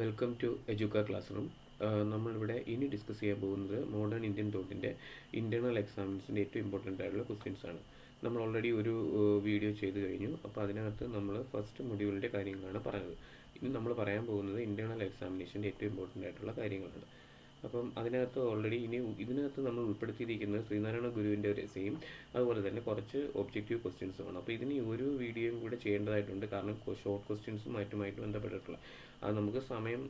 Welcome to എജുക്ക class room നമ്മളിവിടെ ഇനി discuss ചെയ്യാൻ പോകുന്നത് മോഡേൺ ഇന്ത്യൻ തോട്ടിന്റെ ഇന്റേർണൽ എക്സാമിൻസിന്റെ ഏറ്റവും ഇമ്പോർട്ടന്റ് ആയിട്ടുള്ള ക്വസ്റ്റ്യൻസ് ആണ്. നമ്മൾ ഓൾറെഡി ഒരു വീഡിയോ ചെയ്ത് കഴിഞ്ഞു. അപ്പോൾ അതിനകത്ത് നമ്മൾ ഫസ്റ്റ് മൊഡ്യൂളിന്റെ കാര്യങ്ങളാണ് പറഞ്ഞത്. ഇനി നമ്മൾ പറയാൻ പോകുന്നത് ഇന്റേർണൽ എക്സാമിനേഷന്റെ ഏറ്റവും ഇമ്പോർട്ടന്റ് ആയിട്ടുള്ള കാര്യങ്ങളാണ്. അപ്പം അതിനകത്ത് ഓൾറെഡി ഇനി ഇതിനകത്ത് നമ്മൾ ഉൾപ്പെടുത്തിയിരിക്കുന്നത് ശ്രീനാരായണ ഗുരുവിന്റെ ഒരു എസ്സയും അതുപോലെ തന്നെ കുറച്ച് ഒബ്ജക്റ്റീവ് ക്വസ്റ്റ്യൻസുമാണ് അപ്പോൾ ഇതിന് ഒരു വീഡിയോയും കൂടെ ചെയ്യേണ്ടതായിട്ടുണ്ട്. കാരണം ഷോർട്ട് ക്വസ്റ്റ്യൻസുമായിട്ടുമായിട്ട് ബന്ധപ്പെട്ടിട്ടുള്ള അത് നമുക്ക് സമയം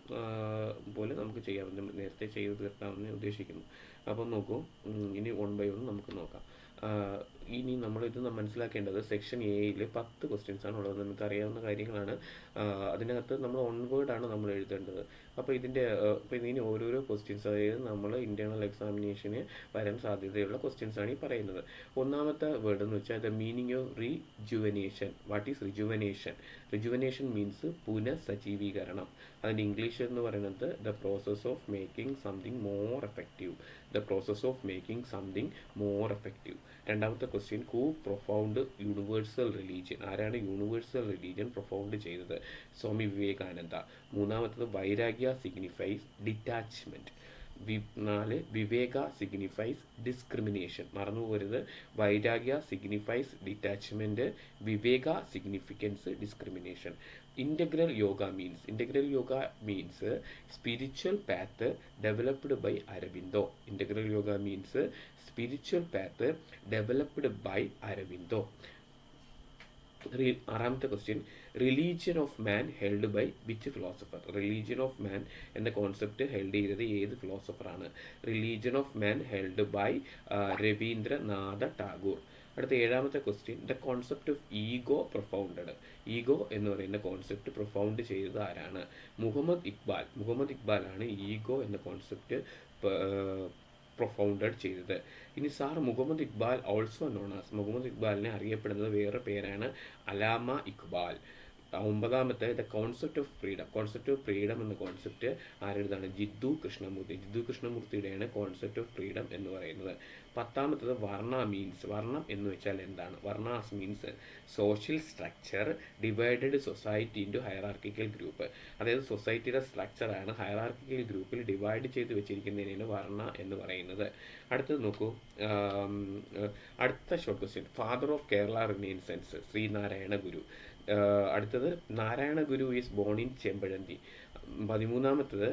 പോലെ നമുക്ക് ചെയ്യാം. നേരത്തെ ചെയ്ത് തീർക്കാമെന്ന് ഉദ്ദേശിക്കുന്നു. അപ്പം നോക്കൂ ഇനി വൺ ബൈ വൺ നമുക്ക് നോക്കാം. ഇനി നമ്മൾ ഇത് മനസ്സിലാക്കേണ്ടത് സെക്ഷൻ എയിൽ പത്ത് ക്വസ്റ്റ്യൻസ് ആണ് ഉള്ളത്. നമുക്ക് അറിയാവുന്ന കാര്യങ്ങളാണ്. അതിനകത്ത് നമ്മൾ ഓൺ ആണ് നമ്മൾ എഴുതേണ്ടത്. അപ്പോൾ ഇതിന്റെ ഇപ്പോൾ ഇതിന് ഓരോരോ ക്വസ്റ്റ്യൻസ് അതായത് നമ്മൾ ഇന്റേർണൽ എക്സാമിനേഷന് വരാൻ സാധ്യതയുള്ള ക്വസ്റ്റ്യൻസ് ആണ് ഈ പറയുന്നത്. ഒന്നാമത്തെ വേർഡ് എന്ന് വെച്ചാൽ the meaning of rejuvenation what is rejuvenation rejuvenation means പുനഃസജീവീകരണം അതിന്റെ ഇംഗ്ലീഷ് എന്ന് പറയുന്നത് the process of making something more effective the process of making something more effective രണ്ടാമത്തെ question who profound universal religion ആരാണ് യൂണിവേഴ്സൽ റിലീജിയൻ പ്രൊഫൗണ്ട് ചെയ്തത്? സ്വാമി വിവേകാനന്ദ. മൂന്നാമത്തത് വൈരാഗ്യ signifies detachment V നാല് viveka signifies discrimination മറന്നു പോരുത്. Vairagya signifies detachment viveka significance discrimination integral yoga means integral yoga means spiritual path developed by Aurobindo integral yoga means spiritual path developed by Aurobindo ആറാമത്തെ question religion of man held by which philosopher religion of man എന്ന concept held ചെയ്തത് ഏത് ഫിലോസഫറാണ് religion of man held by Rabindranath Tagore. അടുത്ത ഏഴാമത്തെ question the concept of ego profounded ego എന്ന് പറയുന്ന concept profound ചെയ്തത് ആരാണ്? മുഹമ്മദ് ഇക്ബാൽ. മുഹമ്മദ് ഇക്ബാലാണ് ഈഗോ എന്ന കോൺസെപ്റ്റ് പ്രൊഫൗണ്ടഡ് ചെയ്തത്. ഇനി sir Muhammad Iqbal also known as Muhammad ഇക്ബാലിനെ അറിയപ്പെടുന്നത് വേറെ പേരാണ് അലാമ ഇക്ബാൽ. ഒമ്പതാമത്തെ the concept of freedom. Concept of freedom എന്ന കോൺസെപ്റ്റ് ആരുടേതാണ്? ജിദ്ദു കൃഷ്ണമൂർത്തി. ജിദ്ദു കൃഷ്ണമൂർത്തിയുടെയാണ് കോൺസെപ്റ്റ് ഓഫ് ഫ്രീഡം എന്ന് പറയുന്നത്. പത്താമത്തത് വർണ മീൻസ് വർണം എന്ന് വെച്ചാൽ എന്താണ്? Varnas means social structure divided society into hierarchical group അതായത് സൊസൈറ്റിയുടെ സ്ട്രക്ചറാണ് ഹയറാർക്കിക്കൽ ഗ്രൂപ്പിൽ ഡിവൈഡ് ചെയ്ത് വെച്ചിരിക്കുന്നതിനാണ് വർണ എന്ന് പറയുന്നത്. അടുത്തത് നോക്കൂ. അടുത്ത short question father of Kerala renaissance Sreenarayana Guru. അടുത്തത് Narayana Guru is born in Chempazhanthi. പതിമൂന്നാമത്തത്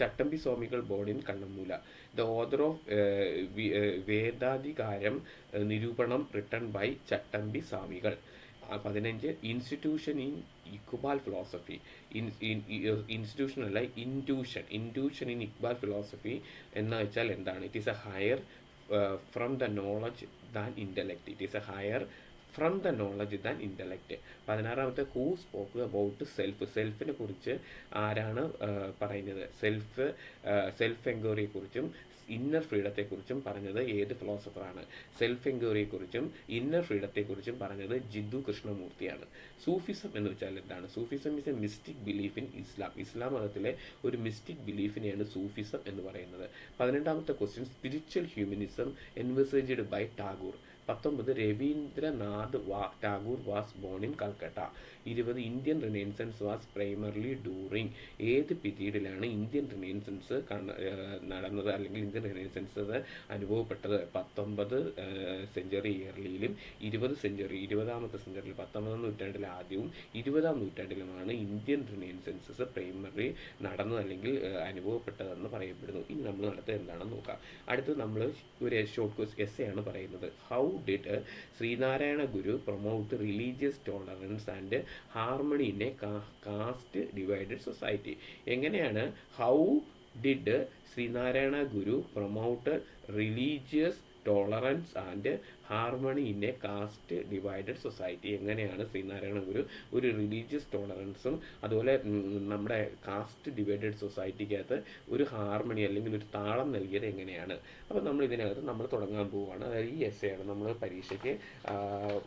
Chattampi Swamikal born in Kannammoola the author of Vedadhikaram Niroopanam written by Chattampi Swamikal. പതിനഞ്ച് institution in Iqbal philosophy institution അല്ല intuition intuition in Iqbal philosophy എന്ന് വെച്ചാൽ എന്താണ്? It is a higher from the knowledge than intellect it is a higher from the knowledge than intellect പതിനാറാമത്തെ who spoke about self self കുറിച്ച് ആരാണ് പറയുന്നത്? Self self എൻക്വയറിയെക്കുറിച്ചും inner ഫ്രീഡത്തെക്കുറിച്ചും പറഞ്ഞത് ഏത് ഫിലോസഫറാണ് സെൽഫ് എൻക്വയറിയെക്കുറിച്ചും ഇന്നർ ഫ്രീഡത്തെക്കുറിച്ചും പറഞ്ഞത് ജിദ്ദു കൃഷ്ണമൂർത്തിയാണ്. സൂഫിസം എന്ന് വെച്ചാൽ എന്താണ്? Sufism is a mystic belief in Islam ഇസ്ലാം മതത്തിലെ ഒരു മിസ്റ്റിക് ബിലീഫിനെയാണ് സൂഫിസം എന്ന് പറയുന്നത്. പതിനെട്ടാമത്തെ question spiritual humanism envisaged by Tagore പത്തൊമ്പത് രവീന്ദ്രനാഥ് വാ Tagore was born in Calcutta. ഇരുപത് Indian renaissance was primarily during ഏത് പീരീഡിലാണ് ഇന്ത്യൻ റിനൈൻസൻസ് നടന്നത്? അല്ലെങ്കിൽ ഇന്ത്യൻ റിനൈൻസൻസ് അനുഭവപ്പെട്ടത്? പത്തൊമ്പത് സെഞ്ചുറി ഇയർലിയിലും ഇരുപത് സെഞ്ചുറി ഇരുപതാമത്തെ സെഞ്ചുറിയിൽ പത്തൊമ്പതാം നൂറ്റാണ്ടിൽ ആദ്യവും ഇരുപതാം നൂറ്റാണ്ടിലുമാണ് ഇന്ത്യൻ റിനൈൻസൻസസ് പ്രൈമറി നടന്നത് അല്ലെങ്കിൽ അനുഭവപ്പെട്ടതെന്ന് പറയപ്പെടുന്നു. ഇനി നമ്മൾ നടത്തുക എന്താണെന്ന് നോക്കാം. അടുത്ത് നമ്മൾ ഒരു ഷോർട്ട് കോഴ്സ് എസ് ആണ് പറയുന്നത്. How did Sreenarayana Guru promote religious tolerance and harmony in a caste divided society എങ്ങനെയാണ്? How did Sreenarayana Guru promote religious tolerance and harmony in a caste divided society എങ്ങനെയാണ് ശ്രീനാരായണ ഗുരു ഒരു religious ടോളറൻസും അതുപോലെ നമ്മുടെ cast divided സൊസൈറ്റിക്കകത്ത് ഒരു harmony അല്ലെങ്കിൽ ഒരു താളം നൽകിയത് എങ്ങനെയാണ്? അപ്പോൾ നമ്മൾ ഇതിനകത്ത് നമ്മൾ തുടങ്ങാൻ പോവുകയാണ് അതായത് ഈ എസ് ആണ് നമ്മൾ പരീക്ഷയ്ക്ക്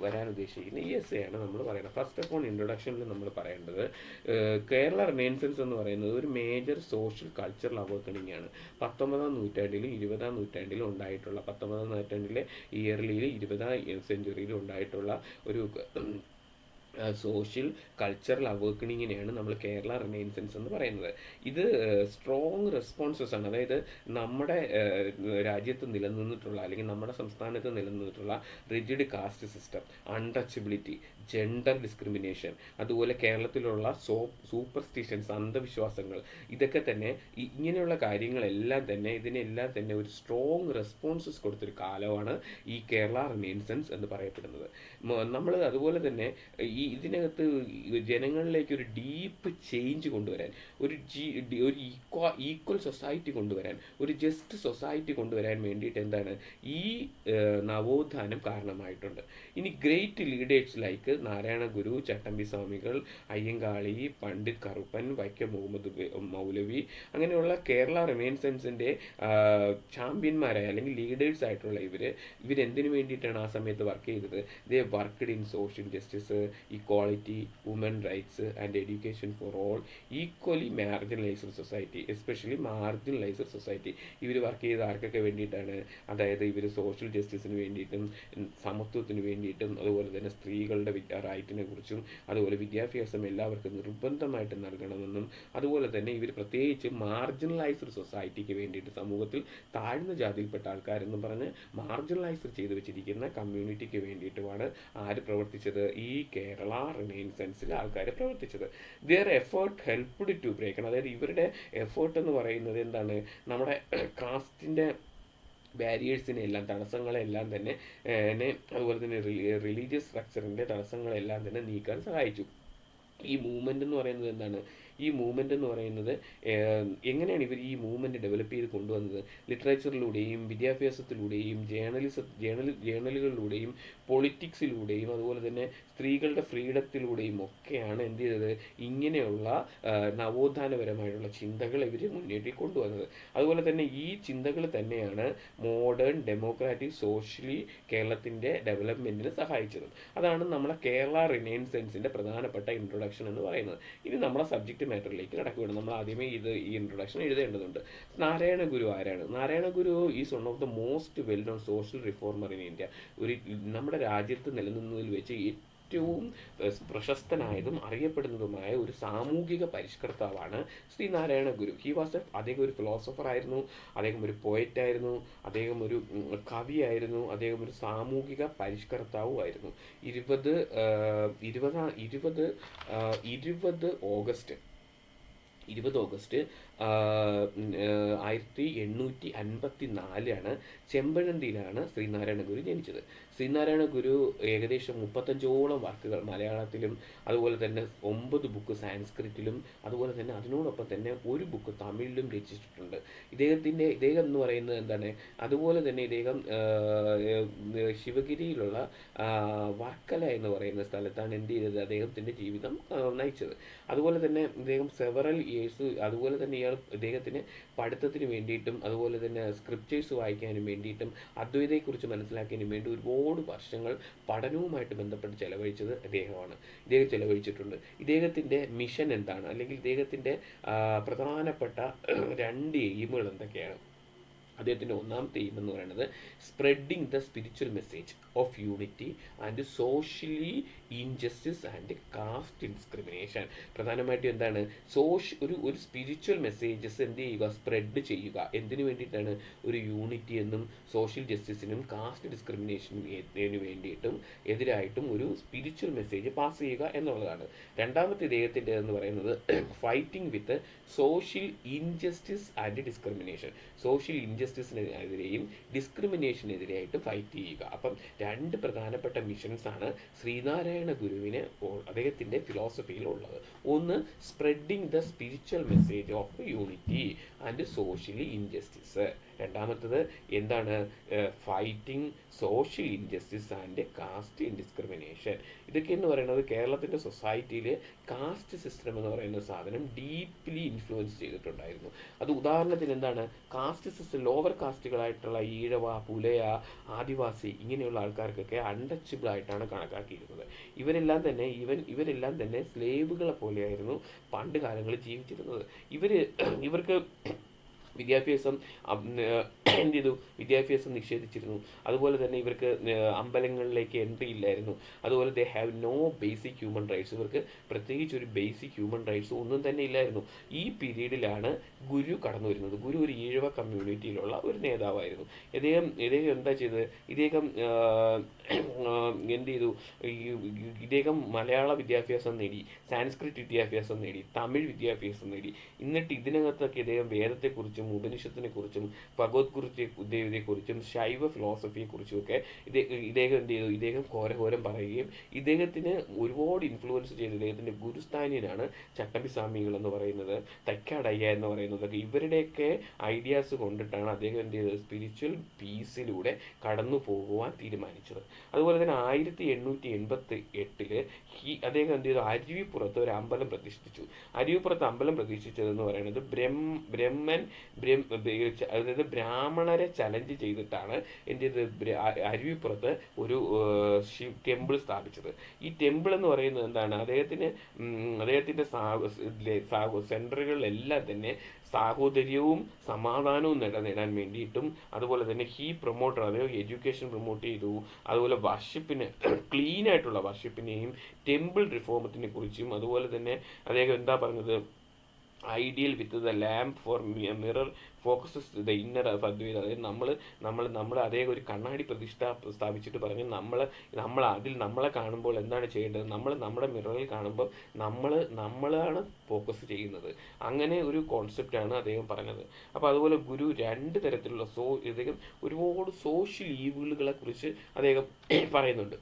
വരാൻ ഉദ്ദേശിക്കുന്ന ഈ എസ് ആണ് നമ്മൾ പറയുന്നത്. ഫസ്റ്റ് ഓഫ് ഓൾ ഇൻട്രൊഡക്ഷനിൽ നമ്മൾ പറയേണ്ടത് കേരള റിനൈൻസൻസ് എന്ന് പറയുന്നത് ഒരു മേജർ സോഷ്യൽ കൾച്ചറൽ അവേക്കണിംഗ് പത്തൊമ്പതാം നൂറ്റാണ്ടിലും ഇരുപതാം നൂറ്റാണ്ടിലും ഉണ്ടായിട്ടുള്ള പത്തൊമ്പതാം നൂറ്റാണ്ടിലെ ഇയർലിയിൽ ഇരുപതാം സെഞ്ചുറിയിൽ ഉണ്ടായിട്ടുള്ള ഒരു സോഷ്യൽ കൾച്ചറൽ അവേക്കണിങ്ങിനെയാണ് നമ്മൾ കേരള റിനൈൻസൻസ് എന്ന് പറയുന്നത്. ഇത് സ്ട്രോങ് റെസ്പോൺസസ് ആണ്. അതായത് നമ്മുടെ രാജ്യത്ത് നിലനിന്നിട്ടുള്ള അല്ലെങ്കിൽ നമ്മുടെ സംസ്ഥാനത്ത് നിലനിന്നിട്ടുള്ള rigid caste system untouchability gender discrimination അതുപോലെ കേരളത്തിലുള്ള സോ സൂപ്പർസ്റ്റിഷൻസ് അന്ധവിശ്വാസങ്ങൾ ഇതൊക്കെ തന്നെ ഇങ്ങനെയുള്ള കാര്യങ്ങളെല്ലാം തന്നെ ഇതിനെല്ലാം തന്നെ ഒരു സ്ട്രോങ് റെസ്പോൺസസ് കൊടുത്തൊരു കാലമാണ് ഈ കേരള റിനൈൻസൻസ് എന്ന് പറയപ്പെടുന്നത്. നമ്മൾ അതുപോലെ തന്നെ ഈ ഇതിനകത്ത് ജനങ്ങളിലേക്ക് ഒരു ഡീപ്പ് ചേഞ്ച് കൊണ്ടുവരാൻ ഒരു ജി ഒരു ഈക്വ ഈക്വൽ സൊസൈറ്റി കൊണ്ടുവരാൻ ഒരു ജസ്റ്റ് സൊസൈറ്റി കൊണ്ടുവരാൻ വേണ്ടിയിട്ട് എന്താണ് ഈ നവോത്ഥാനം കാരണമായിട്ടുണ്ട്. ഇനി great leaders like Narayana Guru Chattampi Swamikal Ayyankali Pandit Karuppan Vaikom Muhammad മൗലവി അങ്ങനെയുള്ള കേരള റിനൈൻസൻസിന്റെ ചാമ്പ്യന്മാരായ അല്ലെങ്കിൽ ലീഡേഴ്സ് ആയിട്ടുള്ള ഇവർ ഇവരെന്തിനു വേണ്ടിയിട്ടാണ് ആ സമയത്ത് വർക്ക് ചെയ്തത്? They worked in social justice equality women rights and education for all equally marginalised society especially marginalised society ഇവർ വർക്ക് ചെയ്ത ആർക്കൊക്കെ വേണ്ടിയിട്ടാണ്? അതായത് ഇവർ സോഷ്യൽ ജസ്റ്റിസിന് വേണ്ടിയിട്ടും സമത്വത്തിന് വേണ്ടിയിട്ടും അതുപോലെ തന്നെ സ്ത്രീകളുടെ റൈറ്റിനെ കുറിച്ചും അതുപോലെ വിദ്യാഭ്യാസം എല്ലാവർക്കും നിർബന്ധമായിട്ട് നൽകണമെന്നും അതുപോലെ തന്നെ ഇവർ പ്രത്യേകിച്ച് മാർജിനലൈസ്ഡ് സൊസൈറ്റിക്ക് വേണ്ടിയിട്ട് സമൂഹത്തിൽ താഴ്ന്ന ജാതിയിൽപ്പെട്ട ആൾക്കാരെന്ന് പറഞ്ഞ് മാർജിനലൈസ് ചെയ്തു വെച്ചിരിക്കുന്ന കമ്മ്യൂണിറ്റിക്ക് വേണ്ടിയിട്ടുമാണ് ആര് പ്രവർത്തിച്ചത്? ഈ കേരള. റിനൈൻസൻസിലെ ആൾക്കാർ പ്രവർത്തിച്ചത്. Their effort helped to break അതായത് ഇവരുടെ എഫേർട്ട് എന്ന് പറയുന്നത് എന്താണ്? നമ്മുടെ കാസ്റ്റിന്റെ ബാരിയേഴ്സിനെ എല്ലാം തടസ്സങ്ങളെല്ലാം തന്നെ അതുപോലെ തന്നെ റിലീജിയസ് സ്ട്രക്ചറിന്റെ തടസ്സങ്ങളെല്ലാം തന്നെ നീക്കാൻ സഹായിച്ചു. ഈ മൂവ്മെന്റ് എന്ന് പറയുന്നത് എന്താണ്? ഈ മൂവ്മെന്റ് എന്ന് പറയുന്നത് എങ്ങനെയാണ് ഇവർ ഈ മൂവ്മെന്റ് ഡെവലപ്പ് ചെയ്ത് കൊണ്ടുവന്നത്? ലിറ്ററേച്ചറിലൂടെയും വിദ്യാഭ്യാസത്തിലൂടെയും ജേണലിസ ജേർണൽ ജേർണലുകളിലൂടെയും പൊളിറ്റിക്സിലൂടെയും അതുപോലെ തന്നെ സ്ത്രീകളുടെ ഫ്രീഡത്തിലൂടെയും ഒക്കെയാണ് എന്ത് ചെയ്തത്? ഇങ്ങനെയുള്ള നവോത്ഥാനപരമായിട്ടുള്ള ചിന്തകൾ ഇവർ മുന്നേറ്റി കൊണ്ടുവന്നത്. അതുപോലെ തന്നെ ഈ ചിന്തകൾ തന്നെയാണ് മോഡേൺ ഡെമോക്രാറ്റിക് സോഷ്യലി കേരളത്തിന്റെ ഡെവലപ്മെന്റിന് സഹായിച്ചത്. അതാണ് നമ്മളെ കേരള റിനൈൻസൻസിന്റെ പ്രധാനപ്പെട്ട ഇൻട്രൊഡക്ഷൻ എന്ന് പറയുന്നത്. ഇനി നമ്മുടെ സബ്ജക്റ്റ് മാറ്ററിലേക്ക് കടക്കുകയാണ്. നമ്മൾ ആദ്യമേ ഇത് ഈ ഇൻട്രൊഡക്ഷൻ എഴുതേണ്ടതുണ്ട്. നാരായണ ഗുരു ആരാണ്? Narayana Guru is one of the most well known social reformer in India ഒരു നമ്മുടെ രാജ്യത്ത് നിലനിന്നതിൽ വെച്ച് ഏറ്റവും പ്രശസ്തനായതും അറിയപ്പെടുന്നതുമായ ഒരു സാമൂഹിക പരിഷ്കർത്താവാണ് Sreenarayana Guru. He was a അദ്ദേഹം ഒരു ഫിലോസഫർ ആയിരുന്നു അദ്ദേഹം ഒരു പോയറ്റ് ആയിരുന്നു അദ്ദേഹം ഒരു കവിയായിരുന്നു അദ്ദേഹം ഒരു സാമൂഹിക പരിഷ്കർത്താവും ആയിരുന്നു. ഇരുപത് ഇരുപതാം ഇരുപത് ഇരുപത് ഓഗസ്റ്റ് ഇരുപത് ഓഗസ്റ്റ് ആയിരത്തി എണ്ണൂറ്റി അൻപത്തി നാലാണ് ചെമ്പഴന്തിയിലാണ് ശ്രീനാരായണ ഗുരു ജനിച്ചത്. ശ്രീനാരായണ ഗുരു ഏകദേശം മുപ്പത്തഞ്ചോളം വർക്കുകൾ മലയാളത്തിലും അതുപോലെ തന്നെ ഒമ്പത് ബുക്ക് സാൻസ്ക്രിറ്റിലും അതുപോലെ തന്നെ അതിനോടൊപ്പം തന്നെ ഒരു ബുക്ക് തമിഴിലും രചിച്ചിട്ടുണ്ട്. ഇദ്ദേഹത്തിന്റെ ഇദ്ദേഹം എന്ന് പറയുന്നത് എന്താണ്? അതുപോലെ തന്നെ ഇദ്ദേഹം ശിവഗിരിയിലുള്ള വർക്കല എന്ന് പറയുന്ന സ്ഥലത്താണ് എന്ത് ചെയ്തത്? അദ്ദേഹത്തിന്റെ ജീവിതം നയിച്ചത്. അതുപോലെ തന്നെ ഇദ്ദേഹം സെവറൽ ഇയേഴ്സ് അതുപോലെ തന്നെ ഇയാൾ ഇദ്ദേഹത്തിന് പഠിത്തത്തിന് വേണ്ടിയിട്ടും അതുപോലെ തന്നെ സ്ക്രിപ്റ്റേഴ്സ് വായിക്കാനും വേണ്ടിയിട്ടും അദ്വൈതയെക്കുറിച്ച് മനസ്സിലാക്കാനും വേണ്ടി ഒരുപാട് വർഷങ്ങൾ പഠനവുമായിട്ട് ബന്ധപ്പെട്ട് ചെലവഴിച്ചത് ഇദ്ദേഹമാണ്. ഇദ്ദേഹം ചെലവഴിച്ചിട്ടുണ്ട്. ഇദ്ദേഹത്തിന്റെ മിഷൻ എന്താണ്? അല്ലെങ്കിൽ ഇദ്ദേഹത്തിന്റെ പ്രധാനപ്പെട്ട രണ്ട് എയിമുകൾ എന്തൊക്കെയാണ്? അദ്ദേഹത്തിന്റെ ഒന്നാമത്തെ എയിം എന്ന് പറയുന്നത് spreading the spiritual message of unity and socially injustice and caste discrimination പ്രധാനമായിട്ടും എന്താണ്? സോഷ്യ ഒരു ഒരു സ്പിരിച്വൽ മെസ്സേജസ് എന്ത് ചെയ്യുക? സ്പ്രെഡ് ചെയ്യുക. എന്തിനു വേണ്ടിയിട്ടാണ്? ഒരു യൂണിറ്റി എന്നും സോഷ്യൽ ജസ്റ്റിസിനും കാസ്റ്റ് ഡിസ്ക്രിമിനേഷനും വേണ്ടിയിട്ടും എതിരായിട്ടും ഒരു സ്പിരിച്വൽ മെസ്സേജ് പാസ് ചെയ്യുക എന്നുള്ളതാണ്. രണ്ടാമത്തെ ഇദ്ദേഹത്തിന്റെ എന്ന് പറയുന്നത് fighting with social injustice and discrimination social ഇൻജസ്റ്റിസിനെതിരെയും ഡിസ്ക്രിമിനേഷനെതിരെയായിട്ട് ഫൈറ്റ് ചെയ്യുക. അപ്പം രണ്ട് പ്രധാനപ്പെട്ട മിഷൻസ് ആണ് ശ്രീനാരായണ ഗുരുവിന് അദ്ദേഹത്തിന്റെ ഫിലോസഫിയിൽ ഉള്ളത്. ഒന്ന് spreading the spiritual message of unity and socially injustice രണ്ടാമത്തത് എന്താണ് fighting social injustice and caste discrimination ഇതൊക്കെ എന്ന് പറയുന്നത് കേരളത്തിന്റെ സൊസൈറ്റിയിൽ കാസ്റ്റ് സിസ്റ്റം എന്ന് പറയുന്ന സാധനം ഡീപ്ലി ഇൻഫ്ലുവൻസ് ചെയ്തിട്ടുണ്ടായിരുന്നു. അത് ഉദാഹരണത്തിന് എന്താണ് കാസ്റ്റ് സിസ്റ്റം ലോവർ കാസ്റ്റുകളായിട്ടുള്ള ഈഴവ പുലയ ആദിവാസി ഇങ്ങനെയുള്ള ആൾക്കാർക്കൊക്കെ അൺടച്ചബിൾ ആയിട്ടാണ് കണക്കാക്കിയിരുന്നത്. ഇവരെല്ലാം തന്നെ ഇവൻ ഇവരെല്ലാം തന്നെ സ്ലേവുകളെ പോലെയായിരുന്നു പണ്ട് കാലങ്ങളിൽ ജീവിച്ചിരുന്നത്. ഇവർ ഇവർക്ക് വിദ്യാഭ്യാസം എന്ത് ചെയ്തു? വിദ്യാഭ്യാസം നിഷേധിച്ചിരുന്നു. അതുപോലെ തന്നെ ഇവർക്ക് അമ്പലങ്ങളിലേക്ക് എൻട്രി ഇല്ലായിരുന്നു. അതുപോലെ they have no basic human rights ഇവർക്ക് പ്രത്യേകിച്ച് ഒരു ബേസിക് ഹ്യൂമൻ റൈറ്റ്സ് ഒന്നും തന്നെ ഇല്ലായിരുന്നു. ഈ പീരീഡിലാണ് ഗുരു കടന്നു വരുന്നത്. ഗുരു ഒരു ഈഴവ കമ്മ്യൂണിറ്റിയിലുള്ള ഒരു നേതാവായിരുന്നു. ഇദ്ദേഹം ഇദ്ദേഹം എന്താ ചെയ്തത്? ഇദ്ദേഹം എന്ത് ചെയ്തു? ഇദ്ദേഹം മലയാള വിദ്യാഭ്യാസം നേടി സാൻസ്ക്രിറ്റ് വിദ്യാഭ്യാസം നേടി തമിഴ് വിദ്യാഭ്യാസം നേടി. എന്നിട്ട് ഇതിനകത്തൊക്കെ ഇദ്ദേഹം വേദത്തെക്കുറിച്ചും ഉപനിഷത്തിനെ കുറിച്ചും ഭഗവത്കുറിച്ച് ദേവതയെക്കുറിച്ചും ശൈവ ഫിലോസഫിയെ കുറിച്ചും ഒക്കെ ഇദ്ദേ- ഇദ്ദേഹം എന്ത് ചെയ്തു? ഇദ്ദേഹം ഘോരഘോരം പറയുകയും ഇദ്ദേഹത്തിന് ഒരുപാട് ഇൻഫ്ലുവൻസ് ചെയ്ത. ഇദ്ദേഹത്തിന്റെ ഗുരുസ്ഥാനിയനാണ് ചട്ടമ്പി സ്വാമികൾ എന്ന് പറയുന്നത് തൈക്കാടയ്യ എന്ന് പറയുന്നത് ഇവരുടെയൊക്കെ ഐഡിയാസ് കൊണ്ടിട്ടാണ് അദ്ദേഹം എന്ത് ചെയ്തത്? സ്പിരിച്വൽ പീസിലൂടെ കടന്നു പോകുവാൻ തീരുമാനിച്ചത്. അതുപോലെ തന്നെ ആയിരത്തി എണ്ണൂറ്റി എൺപത്തി എട്ടിൽ ഹി അദ്ദേഹം എന്ത് ചെയ്തു? അരുവിപ്പുറത്ത് ഒരു അമ്പലം പ്രതിഷ്ഠിച്ചു. അരുവിപ്പുറത്ത് അമ്പലം പ്രതിഷ്ഠിച്ചതെന്ന് പറയുന്നത് ബ്രഹ്മ ബ്രഹ്മൻ ബ്രഹ്മ അതായത് ബ്രാഹ്മണരെ ചലഞ്ച് ചെയ്തിട്ടാണ് എന്ത് ചെയ്തത്? അരുവിപ്പുറത്ത് ഒരു ടെമ്പിൾ സ്ഥാപിച്ചത്. ഈ ടെമ്പിൾ എന്ന് പറയുന്നത് എന്താണ്? അദ്ദേഹത്തിന് അദ്ദേഹത്തിന്റെ സെന്ററുകളിലെല്ലാം തന്നെ സാഹോദര്യവും സമാധാനവും നേടാൻ വേണ്ടിയിട്ടും അതുപോലെ തന്നെ ഹീ പ്രൊമോട്ടർ അതായത് എഡ്യൂക്കേഷൻ പ്രൊമോട്ട് ചെയ്തു. അതുപോലെ വർഷിപ്പിന് ക്ലീൻ ആയിട്ടുള്ള വർഷിപ്പിനെയും ടെമ്പിൾ റിഫോമത്തിനെ കുറിച്ചും അതുപോലെ തന്നെ അദ്ദേഹം എന്താ പറഞ്ഞത്? Ideal with the lamp for mirror focuses the inner Advaita അതായത് നമ്മൾ നമ്മൾ നമ്മൾ അതേ ഒരു കണ്ണാടി പ്രതിഷ്ഠ സ്ഥാപിച്ചിട്ട് പറഞ്ഞു നമ്മൾ നമ്മൾ അതിൽ നമ്മളെ കാണുമ്പോൾ എന്താണ് ചെയ്യേണ്ടത്? നമ്മൾ നമ്മുടെ മിററിൽ കാണുമ്പോൾ നമ്മൾ നമ്മളാണ് ഫോക്കസ് ചെയ്യുന്നത്. അങ്ങനെ ഒരു കോൺസെപ്റ്റാണ് അദ്ദേഹം പറഞ്ഞത്. അപ്പോൾ അതുപോലെ ഗുരു രണ്ട് തരത്തിലുള്ള സോ ഇദ്ദേഹം ഒരുപാട് സോഷ്യൽ ഈവുകളെ കുറിച്ച് അദ്ദേഹം പറയുന്നുണ്ട്.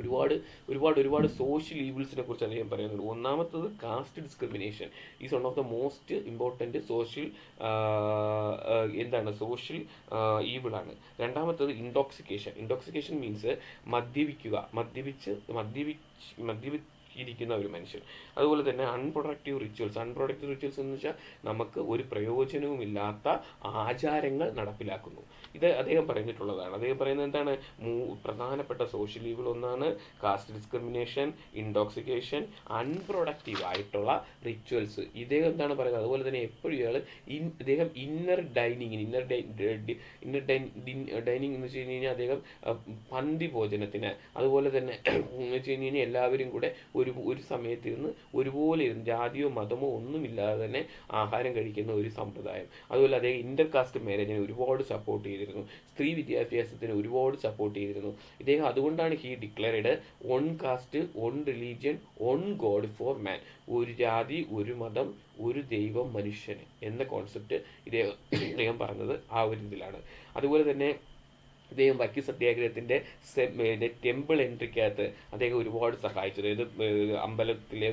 ഒരുപാട് ഒരുപാട് ഒരുപാട് സോഷ്യൽ ഈവിൾസിനെ കുറിച്ചാണ് ഞാൻ പറയുന്നത്. ഒന്നാമത്തത് caste discrimination is one of the most important social എന്താണ് സോഷ്യൽ ഈവിളാണ് രണ്ടാമത്തത് ഇൻടോക്സിക്കേഷൻ ഇൻടോക്സിക്കേഷൻ മീൻസ് മദ്യപിക്കുക. മദ്യപിച്ച് മദ്യപിച്ച് മദ്യപിച്ചിരിക്കുന്ന ഒരു മനുഷ്യൻ. അതുപോലെ തന്നെ അൺപ്രൊഡക്റ്റീവ് റിച്വൽസ് അൺപ്രൊഡക്റ്റീവ് റിച്വൽസ് എന്ന് വെച്ചാൽ നമുക്ക് ഒരു പ്രയോജനവുമില്ലാത്ത ആചാരങ്ങൾ നടപ്പിലാക്കുന്നു. ഇത് അദ്ദേഹം പറഞ്ഞിട്ടുള്ളതാണ്. അദ്ദേഹം പറയുന്നത് എന്താണ്? പ്രധാനപ്പെട്ട സോഷ്യൽ ഒന്നാണ് കാസ്റ്റ് ഡിസ്ക്രിമിനേഷൻ ഇൻടോക്സിക്കേഷൻ അൺപ്രൊഡക്റ്റീവ് ആയിട്ടുള്ള റിച്വൽസ് ഇദ്ദേഹം എന്താണ് പറയുന്നത്? അതുപോലെ തന്നെ എപ്പോഴും ഇയാൾ ഇദ്ദേഹം inner dining inner inner dining എന്ന് വെച്ച് കഴിഞ്ഞ് കഴിഞ്ഞാൽ അദ്ദേഹം പന്തി ഭോജനത്തിന് അതുപോലെ തന്നെ എന്ന് വെച്ച് കഴിഞ്ഞ് കഴിഞ്ഞാൽ എല്ലാവരും കൂടെ ഒരു ഒരു സമയത്ത് ഇരുന്ന് ഒരുപോലെ ഇരുന്ന് ജാതിയോ മതമോ ഒന്നുമില്ലാതെ തന്നെ ആഹാരം കഴിക്കുന്ന ഒരു സമ്പ്രദായം. അതുപോലെ അദ്ദേഹം ഇന്റർ കാസ്റ്റ് മാരേജിനെ ഒരുപാട് സപ്പോർട്ട് ചെയ്തിരുന്നു. സ്ത്രീ വിദ്യാഭ്യാസത്തിന് ഒരുപാട് സപ്പോർട്ട് ചെയ്തിരുന്നു. ഇദ്ദേഹം അതുകൊണ്ടാണ് he declared one caste one religion one god for man ഒരു ജാതി ഒരു മതം ഒരു ദൈവം മനുഷ്യന് എന്ന കോൺസെപ്റ്റ് ഇദ്ദേഹം ഇദ്ദേഹം പറഞ്ഞത് ആ ഒരു ഇതിലാണ്. അതുപോലെ തന്നെ ഇദ്ദേഹം വക്കി പിന്നെ ടെമ്പിൾ എൻട്രിക്കകത്ത് അദ്ദേഹം ഒരുപാട് സഹായിച്ചു അതായത് അമ്പലത്തിലെ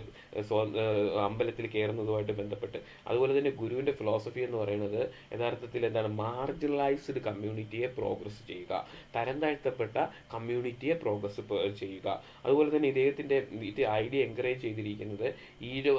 അമ്പലത്തിൽ കയറുന്നതുമായിട്ട് ബന്ധപ്പെട്ട്. അതുപോലെ തന്നെ ഗുരുവിന്റെ ഫിലോസഫി എന്ന് പറയുന്നത് യഥാർത്ഥത്തിൽ എന്താണ്? മാർജിനലൈസ്ഡ് കമ്മ്യൂണിറ്റിയെ പ്രോഗ്രസ് ചെയ്യുക. തരം താഴ്ത്തപ്പെട്ട കമ്മ്യൂണിറ്റിയെ പ്രോഗ്രസ് ചെയ്യുക. അതുപോലെ തന്നെ ഇദ്ദേഹത്തിന്റെ ഐഡിയ എൻകറേജ് ചെയ്തിരിക്കുന്നത് ഈഴവ